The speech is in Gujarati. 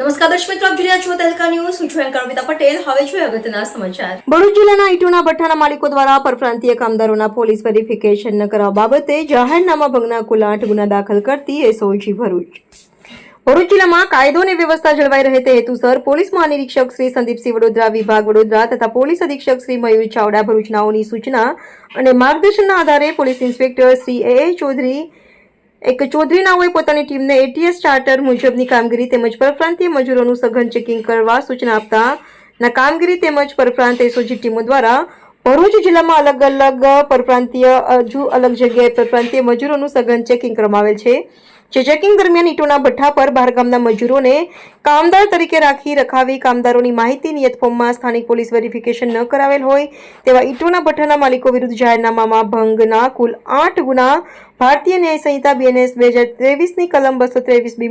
ન કાયદો અને વ્યવસ્થા જળવાઈ રહે તે હેતુસર પોલીસ મહાનિરીક્ષક શ્રી સંદીપસિંહ વડોદરા, વિભાગ વડોદરા તથા પોલીસ અધિક્ષક શ્રી મયુર ચાવડા ભરૂચનાઓની સૂચના અને માર્ગદર્શનના આધારે police inspector Shri A Chaudhary એક ચૌધરી નાઓએ પોતાની ટીમને એટીએસ ચાર્ટર મુજબની કામગીરી તેમજ પરપ્રાંતીય મજૂરોનું સઘન ચેકિંગ કરવા સૂચના આપતા ના કામગીરી તેમજ પરપ્રાંત એસઓજી ટીમો દ્વારા ભરૂચ જિલ્લામાં અલગ અલગ પરપ્રાંતીય હજુ અલગ જગ્યાએ પરપ્રાંતીય મજૂરોનું સઘન ચેકિંગ કરવામાં છે, જે ચેકિંગ દરમિયાન ઈટોના ભઠ્ઠા પર બહારગામના મજૂરોને કામદાર તરીકે રાખી રખાવી કામદારોની માહિતી નિયત ફોર્મમાં સ્થાનિક પોલીસ વેરિફિકેશન ન કરાવેલ હોય તેવા ઈટોના ભઠ્ઠાના માલિકો વિરુદ્ધ જાહેરનામામાં ભંગના કુલ આઠ ગુના ભારતીય ન્યાય સંહિતા બીએનએસ બે હજાર ત્રેવીસની કલમ બસો ત્રેવીસ